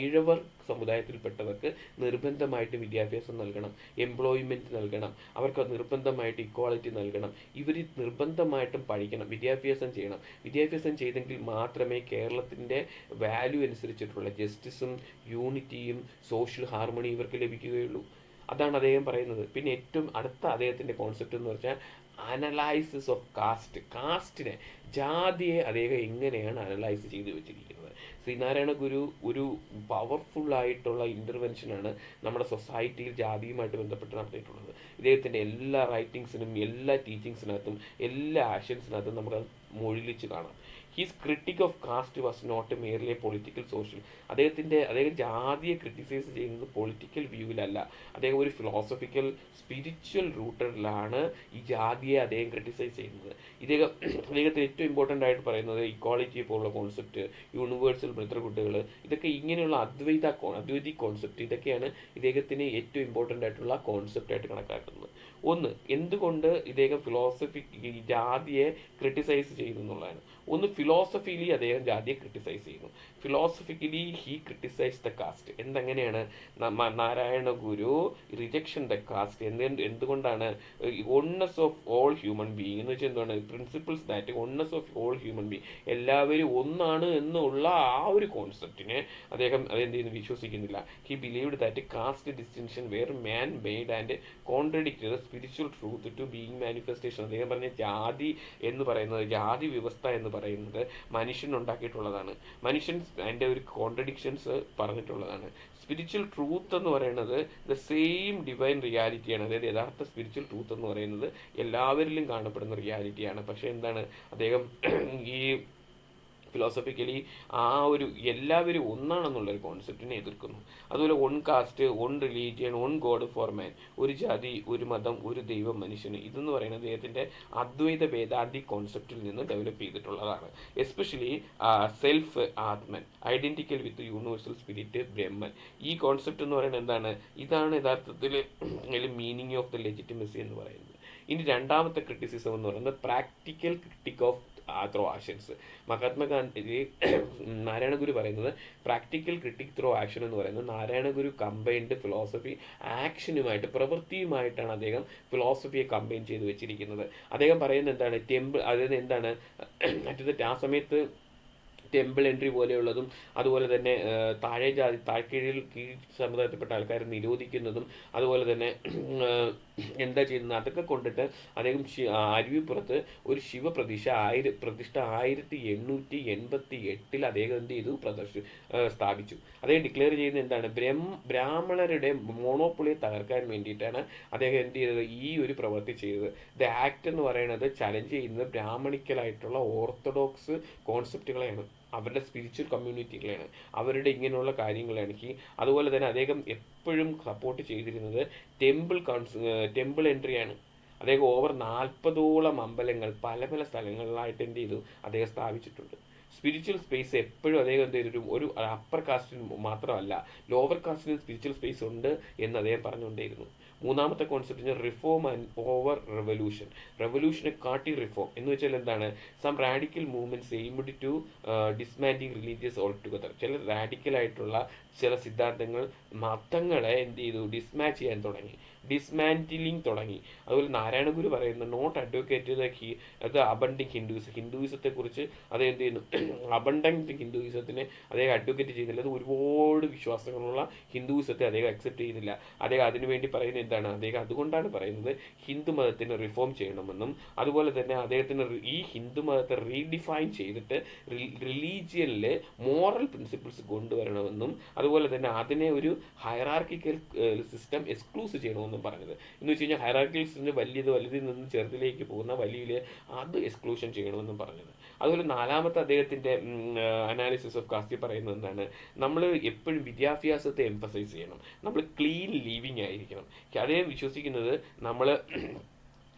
ഈഴവർ സമുദായത്തിൽപ്പെട്ടവർക്ക് നിർബന്ധമായിട്ട് വിദ്യാഭ്യാസം നൽകണം എംപ്ലോയ്മെന്റ് നൽകണം അവർക്ക് നിർബന്ധമായിട്ട് ഇക്വാളിറ്റി നൽകണം ഇവർ നിർബന്ധമായിട്ടും പഠിക്കണം വിദ്യാഭ്യാസം ചെയ്യണം. വിദ്യാഭ്യാസം ചെയ്തെങ്കിൽ മാത്രമേ കേരളത്തിന്റെ വാല്യൂ അനുസരിച്ചിട്ടുള്ള ജസ്റ്റിസും യൂണിറ്റിയും സോഷ്യൽ ഹാർമണി ഇവർക്ക് ലഭിക്കുകയുള്ളൂ. അതാണ് അദ്ദേഹം പറയുന്നത്. പിന്നെ ഏറ്റവും അടുത്ത അദ്ദേഹത്തിന്റെ കോൺസെപ്റ്റ് എന്ന് പറഞ്ഞാൽ അനലൈസിസ് ഓഫ് കാസ്റ്റ് കാസ്റ്റിനെ ജാതിയെ അദ്ദേഹം എങ്ങനെയാണ് അനലൈസ് ചെയ്തു വെച്ചിരിക്കുന്നത്? ശ്രീനാരായണ ഗുരു ഒരു പവർഫുൾ ആയിട്ടുള്ള ഇന്റർവെൻഷനാണ് നമ്മുടെ സൊസൈറ്റിയിൽ ജാതിയുമായിട്ട് ബന്ധപ്പെട്ട് നടത്തിയിട്ടുള്ളത്. ഇദ്ദേഹത്തിന്റെ എല്ലാ റൈറ്റിങ്സിനും എല്ലാ ടീച്ചിങ്സിനകത്തും എല്ലാ ആക്ഷൻസിനകത്തും നമുക്കത് മൊഴിലിച്ച് കാണാം. His critique of caste was not merely political social അദ്ദേഹത്തിന്റെ അദ്ദേഹം ജാതിയെ ക്രിട്ടിസൈസ് ചെയ്യുന്നത് പൊളിറ്റിക്കൽ വ്യൂവിലല്ല അദ്ദേഹം ഒരു ഫിലോസഫിക്കൽ സ്പിരിച്വൽ റൂട്ടറിലാണ് ഈ ജാതിയെ അദ്ദേഹം ക്രിട്ടിസൈസ് ചെയ്യുന്നത്. ഇദ്ദേഹം അദ്ദേഹത്തിന് ഏറ്റവും ഇമ്പോർട്ടന്റ് ആയിട്ട് പറയുന്നത് ഇക്വാളിറ്റി പോലുള്ള കോൺസെപ്റ്റ് യൂണിവേഴ്സൽ ബ്രദർഹുഡുകൾ ഇതൊക്കെ ഇങ്ങനെയുള്ള അദ്വൈത അദ്വൈതി കോൺസെപ്റ്റ് ഇതൊക്കെയാണ് ഇദ്ദേഹത്തിന് ഏറ്റവും ഇമ്പോർട്ടന്റ് ആയിട്ടുള്ള കോൺസെപ്റ്റ് ആയിട്ട് കണക്കാക്കുന്നത്. ഒന്ന് എന്തുകൊണ്ട് ഇദ്ദേഹം ഫിലോസഫി ജാതിയെ ക്രിട്ടിസൈസ് ചെയ്യുന്നു എന്നുള്ളതാണ്. ഒന്ന് ഫിലോസഫിയിലി അദ്ദേഹം ജാതിയെ ക്രിട്ടിസൈസ് ചെയ്യുന്നു. Philosophically he criticise the caste എന്തെങ്ങനെയാണ്? Narayana Guru rejection the caste എന്ത് എന്തുകൊണ്ടാണ്? Oneness of all human being എന്ന് വെച്ചാൽ എന്താണ് principles that oneness of all human being എല്ലാവരും ഒന്നാണ് എന്നുള്ള ആ ഒരു കോൺസെപ്റ്റിനെ അദ്ദേഹം അതെന്ത് ചെയ്യുന്നു? വിശ്വസിക്കുന്നില്ല. He believed that caste distinction were man made and contradicted spiritual truth to being manifestation അദ്ദേഹം പറഞ്ഞ ജാതി എന്ന് പറയുന്നത് ജാതി വ്യവസ്ഥ എന്ന് പറയുന്നത് മനുഷ്യൻ ഉണ്ടാക്കിയിട്ടുള്ളതാണ് മനുഷ്യൻ അതിന്റെ ഒരു കോൺട്രഡിക്ഷൻസ് പറഞ്ഞിട്ടുള്ളതാണ്. സ്പിരിച്വൽ ട്രൂത്ത് എന്ന് പറയുന്നത് ദ സെയിം ഡിവൈൻ റിയാലിറ്റിയാണ് അതായത് യഥാർത്ഥ സ്പിരിച്വൽ ട്രൂത്ത് എന്ന് പറയുന്നത് എല്ലാവരിലും കാണപ്പെടുന്ന റിയാലിറ്റിയാണ് പക്ഷേ എന്താണ്? അദ്ദേഹം ഈ ഫിലോസഫിക്കലി ആ ഒരു എല്ലാവരും ഒന്നാണെന്നുള്ള ഒരു കോൺസെപ്റ്റിനെ എതിർക്കുന്നു. അതുപോലെ one caste one religion one god for man ഒരു ജാതി ഒരു മതം ഒരു ദൈവം മനുഷ്യന്. ഇതെന്ന് പറയുന്നത് അദ്ദേഹത്തിന്റെ അദ്വൈത വേദാന്തി കോൺസെപ്റ്റിൽ നിന്ന് ഡെവലപ്പ് ചെയ്തിട്ടുള്ളതാണ്. Especially self Atman identical with universal spirit Brahman. ഈ കോൺസെപ്റ്റ് എന്ന് പറയുന്നത് എന്താണ്? ഇതാണ് യഥാർത്ഥത്തിൽ മീനിങ് ഓഫ് ദ ലെജിറ്റിമസി എന്ന് പറയുന്നത്. ഇനി രണ്ടാമത്തെ ക്രിറ്റിസിസം എന്ന് പറയുന്നത് practical critic of through actions Mahatma Gandhi Narayana Guru പറയുന്നത് പ്രാക്ടിക്കൽ ക്രിട്ടിക് ത്രോ ആക്ഷൻ എന്ന് പറയുന്നത് നാരായണഗുരു കമ്പൈൻഡ് ഫിലോസഫി ആക്ഷനുമായിട്ട് പ്രവൃത്തിയുമായിട്ടാണ് അദ്ദേഹം ഫിലോസഫിയെ കമ്പൈൻ ചെയ്ത് വെച്ചിരിക്കുന്നത്. അദ്ദേഹം പറയുന്നത് എന്താണ്? ടെമ്പിൾ അതായത് എന്താണ്? മറ്റത് ആ സമയത്ത് ടെമ്പിൾ എൻട്രി പോലെയുള്ളതും അതുപോലെ തന്നെ താഴെ ജാതി താഴ്ക്കീഴിൽ കീഴ് സമുദായത്തിൽപ്പെട്ട ആൾക്കാരെ നിരോധിക്കുന്നതും അതുപോലെ തന്നെ എന്താ ചെയ്യുന്നത്? അതൊക്കെ കൊണ്ടിട്ട് അദ്ദേഹം അരുവിപ്പുറത്ത് ഒരു ശിവപ്രതിഷ്ഠ ആയിര പ്രതിഷ്ഠ ആയിരത്തി എണ്ണൂറ്റി എൺപത്തി എട്ടിൽ അദ്ദേഹം എന്ത് ചെയ്തു? പ്രദർശി സ്ഥാപിച്ചു. അദ്ദേഹം ഡിക്ലെയർ ചെയ്യുന്നത് എന്താണ്? ബ്രഹ്മ ബ്രാഹ്മണരുടെ മോണോപ്പൊളിയെ തകർക്കാൻ വേണ്ടിയിട്ടാണ് അദ്ദേഹം എന്ത് ചെയ്തത്? ഈ ഒരു പ്രവൃത്തി ചെയ്തത്. ദ ആക്ട് എന്ന് പറയുന്നത് ചലഞ്ച് ചെയ്യുന്നത് ബ്രാഹ്മണിക്കലായിട്ടുള്ള ഓർത്തഡോക്സ് കോൺസെപ്റ്റുകളെയാണ് അവരുടെ സ്പിരിച്വൽ കമ്മ്യൂണിറ്റികളെയാണ് അവരുടെ ഇങ്ങനെയുള്ള കാര്യങ്ങളാണ് അതുപോലെ തന്നെ അദ്ദേഹം എപ്പോഴും സപ്പോർട്ട് ചെയ്തിരുന്നത് ടെമ്പിൾ കൺസ് ടെമ്പിൾ എൻട്രിയാണ് അദ്ദേഹം ഓവർ നാൽപ്പതോളം അമ്പലങ്ങൾ പല പല സ്ഥലങ്ങളിലായിട്ട് എന്ത് ചെയ്തു? അദ്ദേഹം സ്ഥാപിച്ചിട്ടുണ്ട്. സ്പിരിച്വൽ സ്പേസ് എപ്പോഴും അദ്ദേഹം എന്ത് ചെയ്തിട്ടും ഒരു അപ്പർ കാസ്റ്റിന് മാത്രമല്ല ലോവർ കാസ്റ്റിന് സ്പിരിച്വൽ സ്പേസ് ഉണ്ട് എന്ന് അദ്ദേഹം പറഞ്ഞുകൊണ്ടേയിരുന്നു. മൂന്നാമത്തെ concept reform and over revolution റെവല്യൂഷനെ കാട്ടി റിഫോം എന്ന് വെച്ചാൽ എന്താണ്? Some radical movements aimed to dismantling religious all together ചില റാഡിക്കൽ ആയിട്ടുള്ള ചില സിദ്ധാന്തങ്ങൾ മതങ്ങളെ എന്ത് ചെയ്തു? ഡിസ്മാച്ച് ചെയ്യാൻ തുടങ്ങി. ഡിസ്മാന്റിലിംഗ് തുടങ്ങി. അതുപോലെ നാരായണ ഗുരു പറയുന്ന നോട്ട് അഡ്വക്കേറ്റ് ദ ഹി അത് അബണ്ടിങ് ഹിന്ദുയിസം ഹിന്ദുയിസത്തെ കുറിച്ച് അത് എന്ത് ചെയ്യുന്നു? അബണ്ടിങ് ഹിന്ദുയിസത്തിനെ അദ്ദേഹം അഡ്വക്കേറ്റ് ചെയ്യുന്നില്ല. അത് ഒരുപാട് വിശ്വാസങ്ങളുള്ള ഹിന്ദുയിസത്തെ അദ്ദേഹം അക്സെപ്റ്റ് ചെയ്യുന്നില്ല. അദ്ദേഹം അതിനുവേണ്ടി പറയുന്നത് എന്താണ്? അദ്ദേഹം അതുകൊണ്ടാണ് പറയുന്നത് ഹിന്ദു മതത്തിനെ റിഫോം ചെയ്യണമെന്നും അതുപോലെ തന്നെ അദ്ദേഹത്തിന് ഈ ഹിന്ദു മതത്തെ റീഡിഫൈൻ ചെയ്തിട്ട് റിലീജിയനിലെ മോറൽ പ്രിൻസിപ്പിൾസ് കൊണ്ടുവരണമെന്നും അതുപോലെ തന്നെ അതിനെ ഒരു ഹയറാർക്കിക്കൽ സിസ്റ്റം എക്സ്ക്ലൂസ് ചെയ്യണമെന്നും പറഞ്ഞത്. എന്ന് വെച്ച് കഴിഞ്ഞാൽ ഹയറാർക്കിക്കൽ സിസ്റ്റം വലിയത് വലുതിൽ നിന്ന് ചെറുതിലേക്ക് പോകുന്ന വലിയ അത് എക്സ്ക്ലൂഷൻ ചെയ്യണമെന്നും പറഞ്ഞത്. അതുപോലെ നാലാമത്തെ അദ്ദേഹത്തിന്റെ അനാലിസിസ് ഓഫ് കാസ്റ്റി പറയുന്നത് എന്താണ്? നമ്മൾ എപ്പോഴും വിദ്യാഭ്യാസത്തെ എംഫസൈസ് ചെയ്യണം. നമ്മൾ ക്ലീൻ ലിവിങ് ആയിരിക്കണം. അദ്ദേഹം വിശ്വസിക്കുന്നത് നമ്മൾ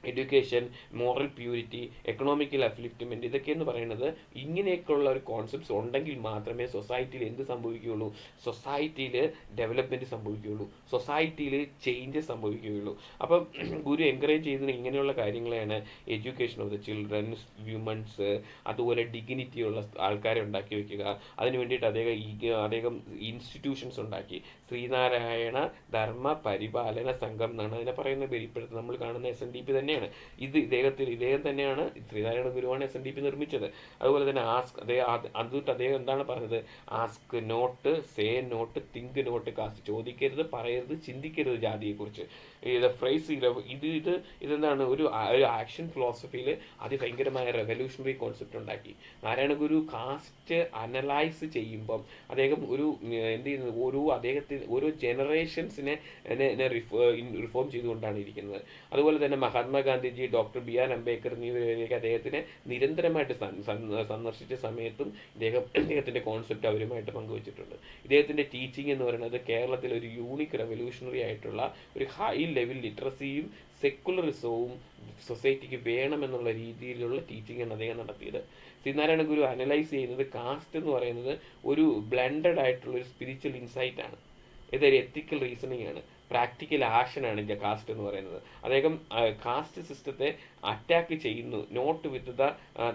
education moral purity economical upliftment ഇതൊക്കെ എന്ന് പറയുന്നത് ഇങ്ങനെയൊക്കെയുള്ള ഒരു കോൺസെപ്റ്റ്സ് ഉണ്ടെങ്കിൽ മാത്രമേ സൊസൈറ്റിയിൽ എന്ത് സംഭവിക്കുകയുള്ളൂ? സൊസൈറ്റിയിൽ ഡെവലപ്മെന്റ് സംഭവിക്കുകയുള്ളൂ. സൊസൈറ്റിയിൽ ചേഞ്ചസ് സംഭവിക്കുകയുള്ളൂ. അപ്പം ഗുരു എൻകറേജ് ചെയ്യുന്നത് ഇങ്ങനെയുള്ള കാര്യങ്ങളെയാണ്. Education of the children's women's അതുപോലെ ഡിഗ്നിറ്റിയുള്ള ആൾക്കാരെ ഉണ്ടാക്കി വെക്കുക. അതിന് വേണ്ടിയിട്ട് അദ്ദേഹം അദ്ദേഹം ഇൻസ്റ്റിറ്റ്യൂഷൻസ് ഉണ്ടാക്കി. ശ്രീനാരായണ ധർമ്മ പരിപാലന സംഘം എന്നാണ് അതിനെ പറയുന്നത്. ഇപ്പോഴത്തെ നമ്മൾ കാണുന്ന എസ് എൻ ഡി പി തന്നെയാണ്. ഇത് ഇദ്ദേഹത്തിൽ ഇദ്ദേഹം തന്നെയാണ് ശ്രീനാരായണ ഗുരുവാണ് എസ് എൻ ഡി പി നിർമ്മിച്ചത്. അതുപോലെ തന്നെ ആസ്ക് അദ്ദേഹം അതുകൊണ്ട് അദ്ദേഹം എന്താണ് പറഞ്ഞത്? Ask not say not think not caste ചോദിക്കരുത് പറയരുത് ചിന്തിക്കരുത് ജാതിയെക്കുറിച്ച്. ഇത് ഫ്രൈസ് ഇത് ഇത് ഇതെന്താണ്? ഒരു ഒരു ആക്ഷൻ ഫിലോസഫിയിൽ അതിഭയങ്കരമായ റെവല്യൂഷണറി കോൺസെപ്റ്റ് ഉണ്ടാക്കി. നാരായണ ഗുരു കാസ്റ്റ് അനലൈസ് ചെയ്യുമ്പം അദ്ദേഹം ഒരു എന്ത് ചെയ്യുന്നത്? ഓരോ അദ്ദേഹത്തിന് ഓരോ ജനറേഷൻസിനെ റിഫോം ചെയ്തുകൊണ്ടാണ് ഇരിക്കുന്നത്. അതുപോലെ തന്നെ Mahatma Gandhi ji doctor B R Ambedkar എന്നിവരിലേക്ക് അദ്ദേഹത്തിനെ നിരന്തരമായിട്ട് സന്ദർശിച്ച സമയത്തും ഇദ്ദേഹം ഇദ്ദേഹത്തിന്റെ കോൺസെപ്റ്റ് അവരുമായിട്ട് പങ്കുവച്ചിട്ടുണ്ട്. ഇദ്ദേഹത്തിന്റെ ടീച്ചിങ് എന്ന് പറയുന്നത് കേരളത്തിൽ ഒരു യൂണിക് റെവല്യൂഷണറി ആയിട്ടുള്ള ഒരു ഹൈ ലെവൽ ലിറ്ററസിയും സെക്കുലറിസവും സൊസൈറ്റിക്ക് വേണമെന്നുള്ള രീതിയിലുള്ള ടീച്ചിങ് ആണ് അദ്ദേഹം നടത്തിയത്. ശ്രീനാരായണ ഗുരു അനലൈസ് ചെയ്യുന്നത് കാസ്റ്റ് എന്ന് പറയുന്നത് ഒരു ബ്ലെൻഡഡ് ആയിട്ടുള്ള ഒരു സ്പിരിച്വൽ ഇൻസൈറ്റ് ആണ്. ഇതൊരു എത്തിക്കൽ റീസണിങ് ആണ്. പ്രാക്ടിക്കൽ ആക്ഷനാണ് ഇന്ത്യ കാസ്റ്റ് എന്ന് പറയുന്നത്. അദ്ദേഹം കാസ്റ്റ് സിസ്റ്റത്തെ അറ്റാക്ക് ചെയ്യുന്നു. Not with the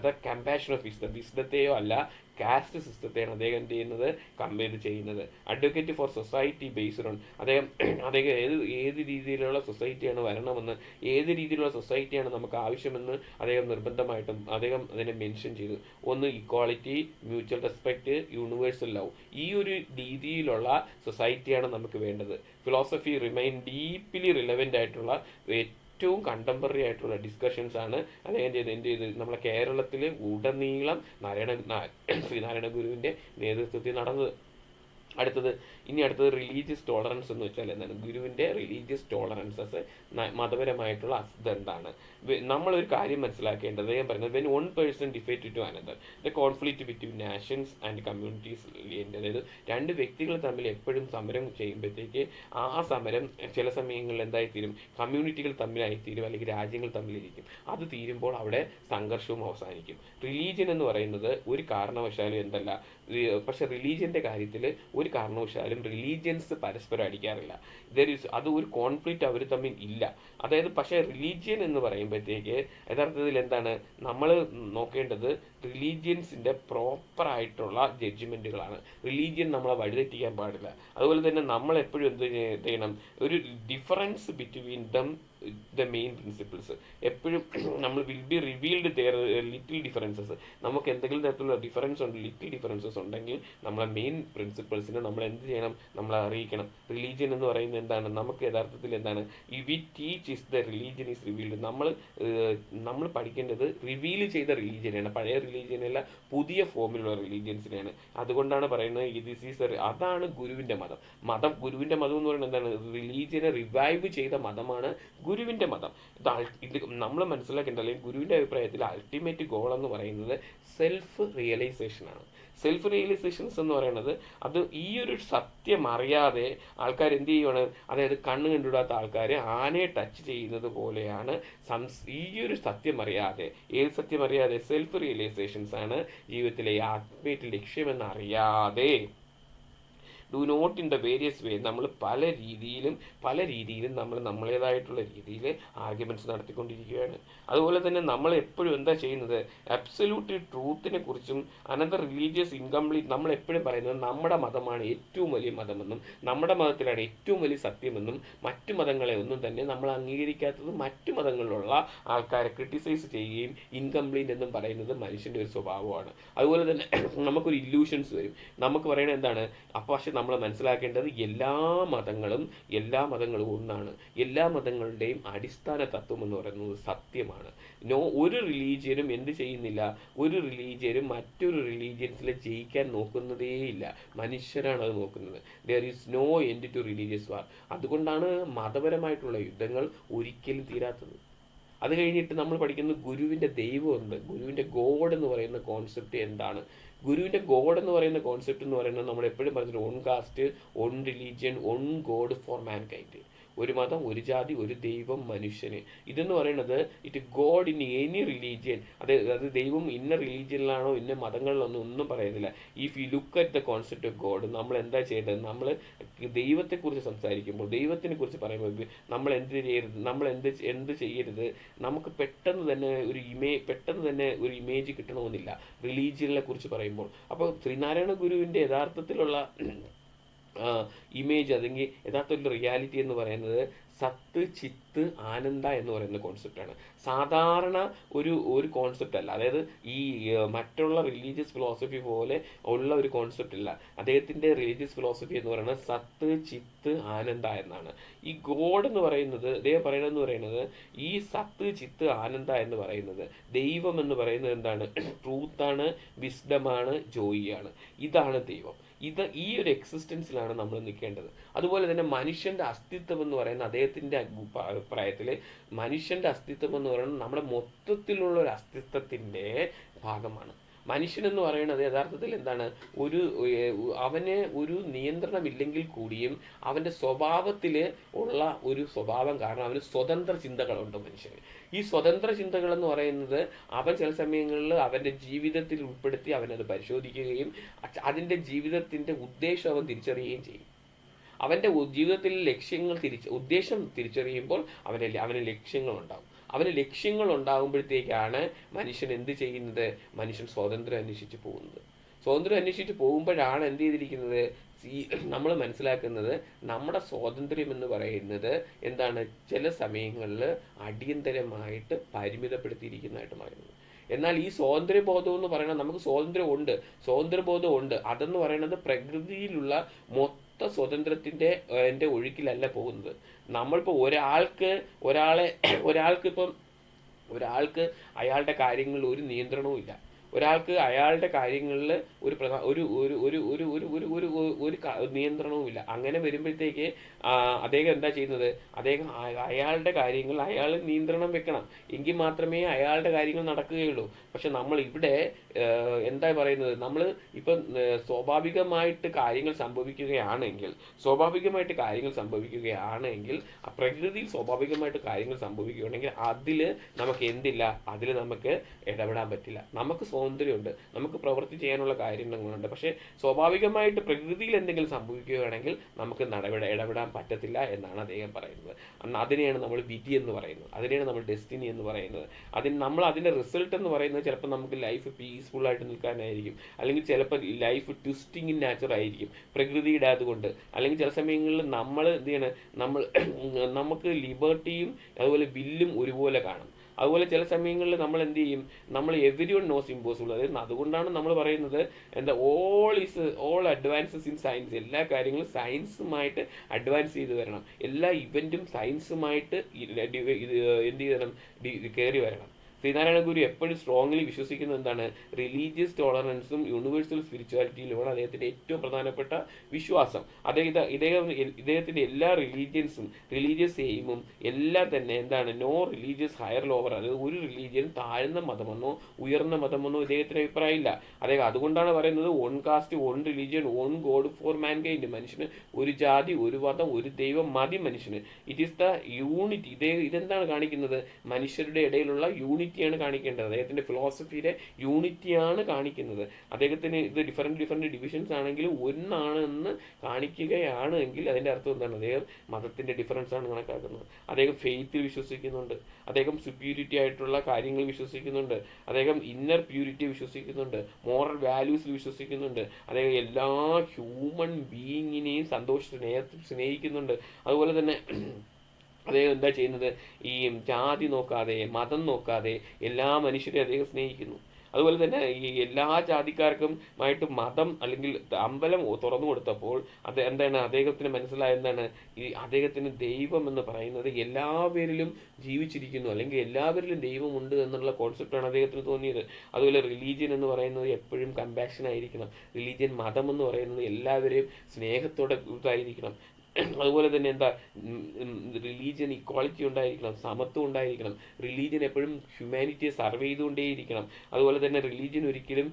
the compassion of wisdom. വിസ്ഡത്തെയോ അല്ല കാസ്റ്റ് സിസ്റ്റത്തെയാണ് അദ്ദേഹം ചെയ്യുന്നത്? കമ്പയർ ചെയ്യുന്നത്. Advocate for society based on അദ്ദേഹം അദ്ദേഹം ഏത് ഏത് രീതിയിലുള്ള സൊസൈറ്റിയാണ് വരണമെന്ന് ഏത് രീതിയിലുള്ള സൊസൈറ്റിയാണ് നമുക്ക് ആവശ്യമെന്ന് അദ്ദേഹം നിർബന്ധമായിട്ടും അദ്ദേഹം അതിനെ മെൻഷൻ ചെയ്തു. ഒന്ന് equality mutual respect universal love ഈ ഒരു രീതിയിലുള്ള സൊസൈറ്റിയാണ് നമുക്ക് വേണ്ടത്. ഫിലോസഫി റിമൈൻ ഡീപ്ലി റിലവന്റ് ആയിട്ടുള്ള ഏറ്റവും കണ്ടംപററി ആയിട്ടുള്ള ഡിസ്കഷൻസ് ആണ് അദ്ദേഹം ചെയ്ത് എന്ത് ചെയ്ത്? നമ്മളെ കേരളത്തിൽ ഉടനീളം നാരായണ ശ്രീനാരായണ ഗുരുവിന്റെ നേതൃത്വത്തിൽ നടന്നത്. അടുത്തത് ഇനി അടുത്തത് റിലീജിയസ് ടോളറൻസ് എന്ന് വെച്ചാൽ എന്താണ്? ഗുരുവിന്റെ റിലീജിയസ് ടോളറൻസസ് മതപരമായിട്ടുള്ള അസ്ത എന്താണ് നമ്മളൊരു കാര്യം മനസ്സിലാക്കേണ്ടത് ഞാൻ പറയുന്നത് when one person defeat to another the conflict between nations and communities അതായത് രണ്ട് വ്യക്തികൾ തമ്മിൽ എപ്പോഴും സമരം ചെയ്യുമ്പോഴത്തേക്ക് ആ സമരം ചില സമയങ്ങളിൽ എന്തായിത്തീരും? കമ്മ്യൂണിറ്റികൾ തമ്മിലായിത്തീരും അല്ലെങ്കിൽ രാജ്യങ്ങൾ തമ്മിലിരിക്കും. അത് തീരുമ്പോൾ അവിടെ സംഘർഷവും അവസാനിക്കും. റിലീജിയൻ എന്ന് പറയുന്നത് ഒരു കാരണവശാലും എന്തല്ല പക്ഷെ റിലീജിയന്റെ കാര്യത്തിൽ ഒരു കാരണവശാലും റിലീജിയൻസ് പരസ്പരം അടിക്കാറില്ല. ദർ ഇസ് അത് ഒരു കോൺഫ്ലിക്റ്റ് അവർ തമ്മിൽ ഇല്ല. അതായത് പക്ഷേ റിലീജിയൻ എന്ന് പറയുമ്പോഴത്തേക്ക് യഥാർത്ഥത്തിൽ എന്താണ്? നമ്മൾ നോക്കേണ്ടത് റിലീജിയൻസിന്റെ പ്രോപ്പറായിട്ടുള്ള ജഡ്ജ്മെന്റുകളാണ് റിലീജിയൻ നമ്മളെ വഴിതെറ്റിക്കാൻ പാടില്ല. അതുപോലെ തന്നെ നമ്മൾ എപ്പോഴും എന്ത് ചെയ്യ- ചെയ്യണം? ഒരു difference between them the main principles എപ്പോഴും നമ്മൾ will be revealed there little differences നമുക്ക് എന്തെങ്കിലും തരത്തിലുള്ള ഡിഫറൻസ് ഉണ്ട് ലിറ്റിൽ ഡിഫറൻസസ് ഉണ്ടെങ്കിൽ നമ്മളെ മെയിൻ പ്രിൻസിപ്പിൾസിനെ നമ്മൾ എന്ത് ചെയ്യണം? നമ്മളെ അറിയിക്കണം. റിലീജിയൻ എന്ന് പറയുന്നത് എന്താണ്? നമുക്ക് യഥാർത്ഥത്തിൽ എന്താണ്? ഈ we teach is the religion is revealed നമ്മൾ നമ്മൾ പഠിക്കേണ്ടത് റിവീൽ ചെയ്ത റിലീജിയനാണ് പഴയ റിലീജിയനല്ല പുതിയ ഫോമിലുള്ള റിലീജിയൻസിനെയാണ് അതുകൊണ്ടാണ് പറയുന്നത് ഈ ദിസ് ഈസ് അതാണ് ഗുരുവിന്റെ മതം. മതം ഗുരുവിന്റെ മതം എന്ന് പറയുന്നത് എന്താണ്? റിലീജിയനെ റിവൈവ് ചെയ്ത മതമാണ് ഗുരുവിന്റെ മതം. ഇത് ഇത് നമ്മൾ മനസ്സിലാക്കേണ്ട അല്ലെങ്കിൽ ഗുരുവിന്റെ അഭിപ്രായത്തിൽ അൾട്ടിമേറ്റ് ഗോൾ എന്ന് പറയുന്നത് സെൽഫ് റിയലൈസേഷനാണ് സെൽഫ് റിയലൈസേഷൻസ് എന്ന് പറയുന്നത് അത് ഈ ഒരു സത്യം അറിയാതെ ആൾക്കാർ എന്ത് ചെയ്യുവാണ്? അതായത് കണ്ണ് കണ്ടിടാത്ത ആൾക്കാർ ആനയെ ടച്ച് ചെയ്യുന്നത് പോലെയാണ് സംസ് ഈ ഒരു സത്യം അറിയാതെ. ഏത് സത്യം അറിയാതെ? സെൽഫ് റിയലൈസേഷൻസ് ആണ് ജീവിതത്തിലെ ആത്മീയ ലക്ഷ്യമെന്ന് അറിയാതെ. Do not in the various way നമ്മൾ പല രീതിയിലും പല രീതിയിലും നമ്മൾ നമ്മളേതായിട്ടുള്ള രീതിയിൽ ആർഗ്യുമെന്റ്സ് നടത്തിക്കൊണ്ടിരിക്കുകയാണ്. അതുപോലെ തന്നെ നമ്മൾ എപ്പോഴും എന്താ ചെയ്യുന്നത്? അബ്സല്യൂട്ട് ട്രൂത്തിനെ കുറിച്ചും അനന്തർ റിലീജിയസ് ഇൻകംപ്ലീറ്റ് നമ്മൾ എപ്പോഴും പറയുന്നത് നമ്മുടെ മതമാണ് ഏറ്റവും വലിയ മതമെന്നും നമ്മുടെ മതത്തിലാണ് ഏറ്റവും വലിയ സത്യമെന്നും മറ്റു മതങ്ങളെ ഒന്നും തന്നെ നമ്മൾ അംഗീകരിക്കാത്തത് മറ്റു മതങ്ങളിലുള്ള ആൾക്കാരെ ക്രിട്ടിസൈസ് ചെയ്യുകയും ഇൻകംപ്ലീറ്റ് എന്നും പറയുന്നത് മനുഷ്യന്റെ ഒരു സ്വഭാവമാണ്. അതുപോലെ തന്നെ നമുക്കൊരു ഇല്യൂഷൻസ് വരും. നമുക്ക് പറയണത് എന്താണ്? അപ്പോൾ പക്ഷെ നമ്മൾ മനസ്സിലാക്കേണ്ടത് എല്ലാ മതങ്ങളും എല്ലാ മതങ്ങളും ഒന്നാണ്. എല്ലാ മതങ്ങളുടെയും അടിസ്ഥാന തത്വം എന്ന് പറയുന്നത് സത്യമാണ്. നോ ഒരു റിലീജിയനും എന്ത് ചെയ്യുന്നില്ല. ഒരു റിലീജിയനും മറ്റൊരു റിലീജിയൻസിലെ ജയിക്കാൻ നോക്കുന്നതേയില്ല. മനുഷ്യരാണ് അത് നോക്കുന്നത്. There is no end to religious war അതുകൊണ്ടാണ് മതപരമായിട്ടുള്ള യുദ്ധങ്ങൾ ഒരിക്കലും തീരാത്തത്. അത് കഴിഞ്ഞിട്ട് നമ്മൾ പഠിക്കുന്ന ഗുരുവിന്റെ ദൈവമുണ്ട് ഗുരുവിന്റെ ഗോഡ് എന്ന് പറയുന്ന കോൺസെപ്റ്റ് എന്താണ്? ഗുരുവിന്റെ ഗോഡ് എന്ന് പറയുന്ന കോൺസെപ്റ്റ് എന്ന് പറയുന്നത് നമ്മൾ എപ്പോഴും പറഞ്ഞിട്ട് on caste on religion on God for mankind ഒരു മതം ഒരു ജാതി ഒരു ദൈവം മനുഷ്യന്. ഇതെന്ന് പറയുന്നത് it God in any religion അതായത് അത് ദൈവം ഇന്ന റിലീജിയനിലാണോ ഇന്ന മതങ്ങളിലൊന്നും ഒന്നും പറയുന്നില്ല. If you look at the concept of God നമ്മൾ എന്താ ചെയ്യേണ്ടത്? നമ്മൾ ദൈവത്തെക്കുറിച്ച് സംസാരിക്കുമ്പോൾ ദൈവത്തിനെ കുറിച്ച് പറയുമ്പോൾ നമ്മൾ എന്ത് ചെയ്യരുത്? നമ്മൾ എന്ത് എന്ത് ചെയ്യരുത്? നമുക്ക് പെട്ടെന്ന് തന്നെ ഒരു ഇമേ പെട്ടെന്ന് തന്നെ ഒരു ഇമേജ് കിട്ടണമെന്നില്ല. റിലീജിയനെ കുറിച്ച് പറയുമ്പോൾ. അപ്പോൾ ശ്രീനാരായണ ഗുരുവിന്റെ യഥാർത്ഥത്തിലുള്ള ഇമേജ് അല്ലെങ്കിൽ യഥാർത്ഥത്തിൽ റിയാലിറ്റി എന്ന് പറയുന്നത് സത്ത് ചിത്ത് ആനന്ദ എന്ന് പറയുന്ന കോൺസെപ്റ്റാണ് സാധാരണ ഒരു ഒരു കോൺസെപ്റ്റ് അല്ല. അതായത് ഈ മറ്റുള്ള റിലീജിയസ് ഫിലോസഫി പോലെ ഉള്ള ഒരു കോൺസെപ്റ്റ് അല്ല അദ്ദേഹത്തിന്റെ റിലീജിയസ് ഫിലോസഫി എന്ന് പറയുന്നത് സത്ത് ചിത്ത് ആനന്ദ എന്നാണ്. ഈ ഗോഡ് എന്ന് പറയുന്നത് അദ്ദേഹം പറയണമെന്ന് പറയുന്നത് ഈ സത്ത് ചിത്ത് ആനന്ദ എന്ന് പറയുന്നത് ദൈവം എന്ന് പറയുന്നത് എന്താണ്? ട്രൂത്താണ് വിസ്ഡമാണ് ജോയിയാണ് ഇതാണ് ദൈവം. ഇത് ഈ ഒരു എക്സിസ്റ്റൻസിലാണ് നമ്മൾ നിൽക്കേണ്ടത്. അതുപോലെ തന്നെ മനുഷ്യന്റെ അസ്തിത്വം എന്ന് പറയുന്ന അദ്ദേഹത്തിന്റെ അഭിപ്രായത്തിൽ മനുഷ്യന്റെ അസ്തിത്വം എന്ന് പറയുന്നത് നമ്മുടെ മൊത്തത്തിലുള്ള ഒരു അസ്തിത്വത്തിന്റെ ഭാഗമാണ്. മനുഷ്യൻ എന്ന് പറയുന്നത് യഥാർത്ഥത്തിൽ എന്താണ്? ഒരു അവന് ഒരു നിയന്ത്രണമില്ലെങ്കിൽ കൂടിയും അവന്റെ സ്വഭാവത്തിൽ ഉള്ള ഒരു സ്വഭാവം കാരണം അവന് സ്വതന്ത്ര ചിന്തകളുണ്ട് മനുഷ്യന്. ഈ സ്വതന്ത്ര ചിന്തകൾ എന്ന് പറയുന്നത് അവൻ ചില സമയങ്ങളിൽ അവന്റെ ജീവിതത്തിൽ ഉൾപ്പെടുത്തി അവനത് പരിശോധിക്കുകയും അതിന്റെ ജീവിതത്തിന്റെ ഉദ്ദേശം അവൻ തിരിച്ചറിയുകയും ചെയ്യും. അവന്റെ ജീവിതത്തിൽ ലക്ഷ്യങ്ങൾ തിരിച്ച് ഉദ്ദേശം തിരിച്ചറിയുമ്പോൾ അവന്റെ അവന് ലക്ഷ്യങ്ങൾ ഉണ്ടാവും അവന് ലക്ഷ്യങ്ങൾ ഉണ്ടാകുമ്പോഴത്തേക്കാണ് മനുഷ്യൻ എന്ത് ചെയ്യുന്നത്? മനുഷ്യൻ സ്വാതന്ത്ര്യം അന്വേഷിച്ച് പോകുന്നത്. സ്വാതന്ത്ര്യം അന്വേഷിച്ച് പോകുമ്പോഴാണ് എന്ത് ചെയ്തിരിക്കുന്നത്? ഈ നമ്മൾ മനസ്സിലാക്കുന്നത് നമ്മുടെ സ്വാതന്ത്ര്യം എന്ന് പറയുന്നത് എന്താണ്? ചില സമയങ്ങളിൽ അടിയന്തരമായിട്ട് പരിമിതപ്പെടുത്തിയിരിക്കുന്നതായിട്ട് മാറുന്നത് എന്നാൽ ഈ സ്വാതന്ത്ര്യബോധം എന്ന് പറയുന്നത് നമുക്ക് സ്വാതന്ത്ര്യം ഉണ്ട് സ്വാതന്ത്ര്യബോധം ഉണ്ട് അതെന്ന് പറയുന്നത് പ്രകൃതിയിലുള്ള മൊത്ത സ്വാതന്ത്ര്യത്തിന്റെ എന്റെ ഒഴുക്കിലല്ല പോകുന്നത്. നമ്മളിപ്പോൾ ഒരാൾക്ക് ഒരാളെ ഒരാൾക്ക് ഇപ്പം ഒരാൾക്ക് അയാളുടെ കാര്യങ്ങളിൽ ഒരു നിയന്ത്രണവും ഇല്ല. ഒരാൾക്ക് അയാളുടെ കാര്യങ്ങളിൽ ഒരു പ്രധാ ഒരു ഒരു ഒരു ഒരു ഒരു ഒരു ഒരു ഒരു ഒരു നിയന്ത്രണവും ഇല്ല. അങ്ങനെ വരുമ്പോഴത്തേക്ക് അദ്ദേഹം എന്താ ചെയ്യുന്നത്? അദ്ദേഹം അയാളുടെ കാര്യങ്ങൾ അയാൾ നിയന്ത്രണം വെക്കണം. എങ്കിൽ മാത്രമേ അയാളുടെ കാര്യങ്ങൾ നടക്കുകയുള്ളൂ. പക്ഷെ നമ്മൾ ഇവിടെ എന്താ പറയുന്നത്? നമ്മൾ ഇപ്പം സ്വാഭാവികമായിട്ട് കാര്യങ്ങൾ സംഭവിക്കുകയാണെങ്കിൽ സ്വാഭാവികമായിട്ട് കാര്യങ്ങൾ സംഭവിക്കുകയാണെങ്കിൽ പ്രകൃതിയിൽ സ്വാഭാവികമായിട്ട് കാര്യങ്ങൾ സംഭവിക്കുകയാണെങ്കിൽ അതിൽ നമുക്ക് എന്തില്ല? അതിൽ നമുക്ക് ഇടപെടാൻ പറ്റില്ല. നമുക്ക് സ്വാതന്ത്ര്യമുണ്ട്. നമുക്ക് പ്രവൃത്തി ചെയ്യാനുള്ള കാര്യങ്ങളുണ്ട്. പക്ഷേ സ്വാഭാവികമായിട്ട് പ്രകൃതിയിൽ എന്തെങ്കിലും സംഭവിക്കുകയാണെങ്കിൽ നമുക്ക് നടപടി ഇടപെടാൻ പറ്റത്തില്ല എന്നാണ് അദ്ദേഹം പറയുന്നത്. അതിനെയാണ് നമ്മൾ വിധി എന്ന് പറയുന്നത്. അതിനെയാണ് നമ്മൾ ഡെസ്റ്റിനി എന്ന് പറയുന്നത്. അതിന് നമ്മൾ അതിന്റെ റിസൾട്ട് എന്ന് പറയുന്നത് ചിലപ്പോൾ നമുക്ക് ലൈഫ് പീസ്ഫുൾ ആയിട്ട് നിൽക്കാനായിരിക്കും അല്ലെങ്കിൽ ചിലപ്പോൾ ലൈഫ് ട്വിസ്റ്റിംഗ് ഇൻ നാച്ചർ ആയിരിക്കും പ്രകൃതി ഇടാതുകൊണ്ട് അല്ലെങ്കിൽ ചില സമയങ്ങളിൽ നമ്മൾ എന്താണ് നമ്മൾ നമുക്ക് ലിബർട്ടിയും അതുപോലെ വില്ലും ഒരുപോലെ കാണും അതുപോലെ ചില സമയങ്ങളിൽ നമ്മൾ എന്ത് ചെയ്യും നമ്മൾ എവരി വൺ നോസ് ഇമ്പോസിബിൾ അതായത് അതുകൊണ്ടാണ് നമ്മൾ പറയുന്നത് എന്താ all is all advances in science എല്ലാ കാര്യങ്ങളും സയൻസുമായിട്ട് അഡ്വാൻസ് ചെയ്ത് വരണം എല്ലാ ഇവന്റും സയൻസുമായിട്ട് എന്ത് ചെയ്യണം കയറി വരണം ശ്രീനാരായണ ഗുരു എപ്പോഴും സ്ട്രോങ്ലി വിശ്വസിക്കുന്നത് എന്താണ്? റിലീജിയസ് ടോളറൻസും യൂണിവേഴ്സൽ സ്പിരിച്വാലിറ്റിയിലുമാണ് അദ്ദേഹത്തിന്റെ ഏറ്റവും പ്രധാനപ്പെട്ട വിശ്വാസം. അദ്ദേഹത്തെ ഇദ്ദേഹം ഇദ്ദേഹത്തിന്റെ എല്ലാ റിലീജിയൻസും റിലീജിയസ് എയിമും എല്ലാം തന്നെ എന്താണ്? നോ റിലീജിയസ് ഹയർ ലോവർ അതായത് ഒരു റിലീജിയൻ താഴ്ന്ന മതമെന്നോ ഉയർന്ന മതമെന്നോ ഇദ്ദേഹത്തിന് അഭിപ്രായമില്ല. അദ്ദേഹം അതുകൊണ്ടാണ് പറയുന്നത് on caste on religion on God for mankind മനുഷ്യന് ഒരു ജാതി ഒരു മതം ഒരു ദൈവം മതി മനുഷ്യന്. ഇറ്റ് ഈസ് ദ യൂണിറ്റി ഇതേ ഇതെന്താണ് കാണിക്കുന്നത്? മനുഷ്യരുടെ ഇടയിലുള്ള യൂണിറ്റിയാണ് കാണിക്കേണ്ടത്. അദ്ദേഹത്തിന്റെ ഫിലോസഫിയിലെ യൂണിറ്റിയാണ് കാണിക്കുന്നത്. അദ്ദേഹത്തിന് ഇത് ഡിഫറെന്റ് ഡിഫറെന്റ് ഡിവിഷൻസ് ആണെങ്കിലും ഒന്നാണ് എന്ന് കാണിക്കുകയാണ് എങ്കിൽ അതിന്റെ അർത്ഥം എന്താണ്? അദ്ദേഹം മതത്തിന്റെ ഡിഫറൻസ് ആണ് കണക്കാക്കുന്നത്. അദ്ദേഹം ഫെയ്ത്തിൽ വിശ്വസിക്കുന്നുണ്ട്. അദ്ദേഹം സുപ്യൂരിറ്റി ആയിട്ടുള്ള കാര്യങ്ങൾ വിശ്വസിക്കുന്നുണ്ട്. അദ്ദേഹം ഇന്നർ പ്യൂരിറ്റി വിശ്വസിക്കുന്നുണ്ട്. മോറൽ വാല്യൂസിൽ വിശ്വസിക്കുന്നുണ്ട്. അദ്ദേഹം എല്ലാ ഹ്യൂമൻ ബീയിങ്ങിനെയും സന്തോഷ സ്നേഹത്തിൽ സ്നേഹിക്കുന്നുണ്ട്. അതുപോലെ തന്നെ അദ്ദേഹം എന്താ ചെയ്യുന്നത്? ഈ ജാതി നോക്കാതെ മതം നോക്കാതെ എല്ലാ മനുഷ്യരെയും അദ്ദേഹം സ്നേഹിക്കുന്നു. അതുപോലെ തന്നെ ഈ എല്ലാ ജാതിക്കാർക്കും ആയിട്ട് മതം അല്ലെങ്കിൽ അമ്പലം തുറന്നു കൊടുത്തപ്പോൾ അത് എന്താണ് അദ്ദേഹത്തിന് മനസ്സിലായെന്താണ് ഈ അദ്ദേഹത്തിന് ദൈവം എന്ന് പറയുന്നത് എല്ലാവരിലും ജീവിച്ചിരിക്കുന്നു. അല്ലെങ്കിൽ എല്ലാവരിലും ദൈവമുണ്ട് എന്നുള്ള കോൺസെപ്റ്റാണ് അദ്ദേഹത്തിന് തോന്നിയത്. അതുപോലെ റിലീജിയൻ എന്ന് പറയുന്നത് എപ്പോഴും കമ്പാഷൻ ആയിരിക്കണം. റിലീജിയൻ മതം എന്ന് പറയുന്നത് എല്ലാവരെയും സ്നേഹത്തോടെ ഇതായിരിക്കണം. അതുപോലെ തന്നെ എന്താ റിലീജിയൻ ഇക്വാളിറ്റി ഉണ്ടായിരിക്കണം സമത്വം ഉണ്ടായിരിക്കണം റിലീജിയൻ എപ്പോഴും ഹ്യൂമാനിറ്റിയെ സർവ് ചെയ്തുകൊണ്ടേയിരിക്കണം. അതുപോലെ തന്നെ റിലീജിയൻ ഒരിക്കലും